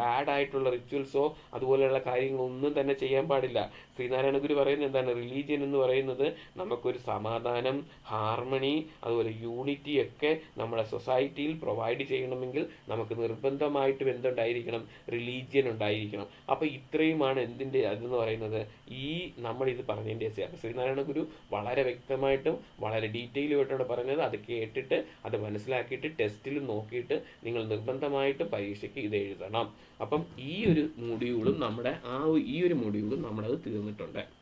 ബാഡ് ആയിട്ടുള്ള റിച്വൽസോ അതുപോലെയുള്ള കാര്യങ്ങളൊന്നും തന്നെ ചെയ്യാൻ പാടില്ല. ശ്രീനാരായണ ഗുരു പറയുന്നത് എന്താണ്? റിലീജിയൻ എന്ന് പറയുന്നത് നമുക്കൊരു സമാധാനം ഹാർമണി അതുപോലെ യൂണിറ്റി ഒക്കെ നമ്മുടെ സൊസൈറ്റിയിൽ പ്രൊവൈഡ് ചെയ്യണമെങ്കിൽ നമുക്ക് നിർബന്ധമായിട്ടും എന്തുണ്ടായിരിക്കണം? റിലീജിയൻ ഉണ്ടായിരിക്കണം. അപ്പോൾ ഇത്രയുമാണ് എന്തിന്റെ അതെന്ന് പറയുന്നത്. ഈ നമ്മൾ ഇത് പറഞ്ഞതിന്റെ അപ്പോൾ ശ്രീനാരായണ ഗുരു വളരെ വ്യക്തമായിട്ടും വളരെ ഡീറ്റെയിലുമായിട്ടാണ് പറഞ്ഞത്. അത് കേട്ടിട്ട് അത് മനസ്സിലാക്കിയിട്ട് ടെസ്റ്റിൽ നോക്കിയിട്ട് നിങ്ങൾ നിർബന്ധമായിട്ട് പരീക്ഷയ്ക്ക് ഇത് എഴുതണം. അപ്പം ഈ ഒരു മൊഡ്യൂളും നമ്മുടെ ആ ഈ ഒരു മൊഡ്യൂളും നമ്മളത് തന്നിട്ടുണ്ട്